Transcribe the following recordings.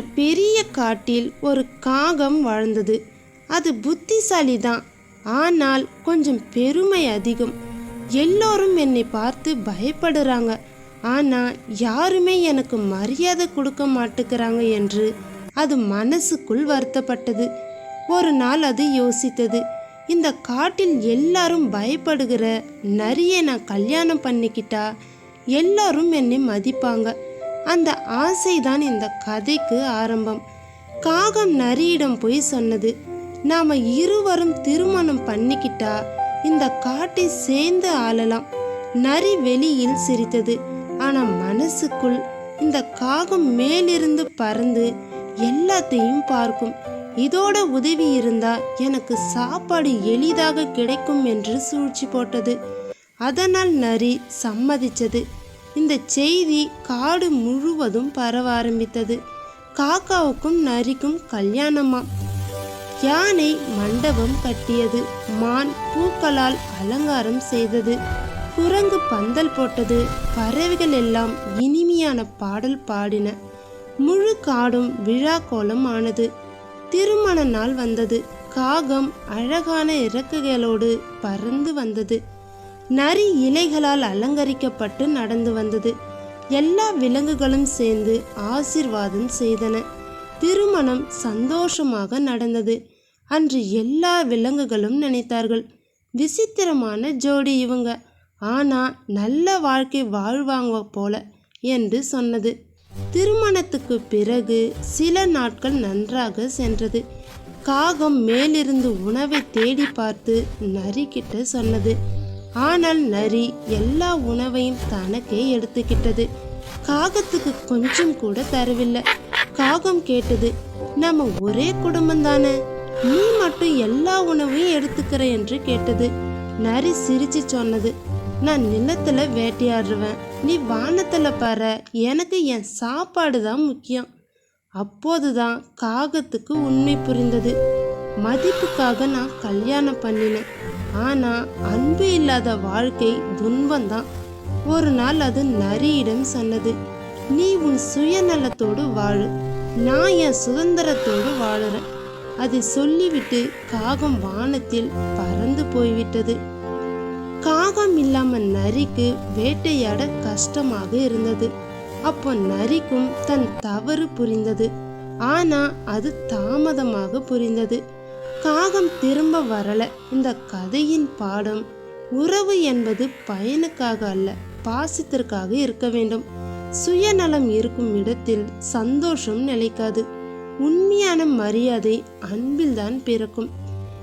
ஒரு பெரிய காட்டில் ஒரு காகம் வாழ்ந்தது. அது புத்திசாலி தான் ஆனால் கொஞ்சம் பெருமை அதிகம். எல்லோரும் என்னை பார்த்து பயப்படுறாங்க. ஆனால் யாருமே எனக்கு மரியாதை கொடுக்க மாட்டுக்கிறாங்க என்று அது மனசுக்குள் வருத்தப்பட்டது. ஒரு நாள் அது யோசித்தது. இந்த காட்டில் எல்லாரும் பயப்படுகிற நரியை நான் கல்யாணம் பண்ணிக்கிட்டா? எல்லாரும் என்னை மதிப்பாங்க. அந்த ஆசைதான் இந்த கதைக்கு ஆரம்பம். காகம் நரியிடம் போய் சொன்னது நாம இருவரும் திருமணம் பண்ணிக்கிட்டா இந்த காட்டை சேர்ந்து ஆளலாம். நரி வெளியில் சிரித்தது. ஆனா மனசுக்குள் இந்த காகம் மேலிருந்து பறந்து எல்லாத்தையும் பார்க்கும். இதோட உதவி இருந்தா எனக்கு சாப்பாடு எளிதாக கிடைக்கும் என்று சூழ்ச்சி போட்டது. அதனால் நரி சம்மதிச்சது. இந்த செய்தி காடு முழுவதும் பரவ ஆரம்பித்தது. காக்காவுக்கும் நரிக்கும் கல்யாணமாம் யானை மண்டபம் கட்டியது. மான் பூக்களால் அலங்காரம் செய்தது. குரங்கு பந்தல் போட்டது. பறவைகள் எல்லாம் இனிமையான பாடல் பாடின. முழு காடும் விழா கோலம் ஆனது. திருமண நாள் வந்தது. காகம் அழகான இறக்குகளோடு பறந்து வந்தது. நரி இலைகளால் அலங்கரிக்கப்பட்டு நடந்து வந்தது. எல்லா விலங்குகளும் சேர்ந்து ஆசிர்வாதம் செய்தன. திருமணம் சந்தோஷமாக நடந்தது. அன்று எல்லா விலங்குகளும் நினைத்தார்கள். விசித்திரமான ஜோடி இவங்க. ஆனா நல்ல வாழ்க்கை வாழ்வாங்க போல என்று சொன்னது. திருமணத்துக்கு பிறகு சில நாட்கள் நன்றாக சென்றது. காகம் மேலிருந்து உணவை தேடி பார்த்து நரி சொன்னது. ஆனால் நரி எல்லா உணவையும் தனக்கே எடுத்துக்கிட்டது. காகத்துக்கு கொஞ்சம் கூட தரவில்லை. காகம் கேட்டது நம்ம ஒரே குடும்பம் தானே? நீ மட்டும் எல்லா உணவையும் எடுத்துக்கிற என்று கேட்டது. நரி சிரிச்சு சொன்னது நான் நிலத்துல வேட்டையாடுவேன் நீ வானத்துல பாரு எனக்கு என் சாப்பாடு தான் முக்கியம். அப்போதுதான் காகத்துக்கு உண்மை புரிந்தது. மதிப்புக்காக நான் கல்யாணம் பண்ணினேன். ஆனால் அன்பு இல்லாத வாழ்க்கை துன்பம்தான் ஒரு நாள் அது நரியிடம் சொன்னது நீ உன் சுயநலத்தோடு வாழு. நான் என் சுதந்திரத்தோடு வாழுறேன். அதை சொல்லிவிட்டு காகம் வானத்தில் பறந்து போய்விட்டது. காகம் இல்லாம நரிக்கு வேட்டையாட கஷ்டமாக இருந்தது. அப்போ நரிக்கும் தன் தவறு புரிந்தது. ஆனா அது தாமதமாக புரிந்தது. காகம் திரும்ப வரல. இந்த கதையின் பாடம் உறவு என்பது பயனுக்காக அல்ல பாசத்திற்காக இருக்க வேண்டும். சுயநலம் இருக்கும் இடத்தில் சந்தோஷம் நிலைக்காது. உண்மையான மரியாதை அன்பில்தான் பிறக்கும்.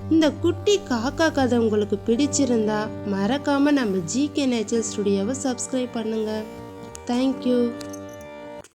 இந்த குட்டி காக்கா கதை உங்களுக்கு பிடிச்சிருந்தா மறக்காம நம்ம ஜிகே நேச்சர் ஸ்டுடியோவை சப்ஸ்கிரைப் பண்ணுங்க. Thank you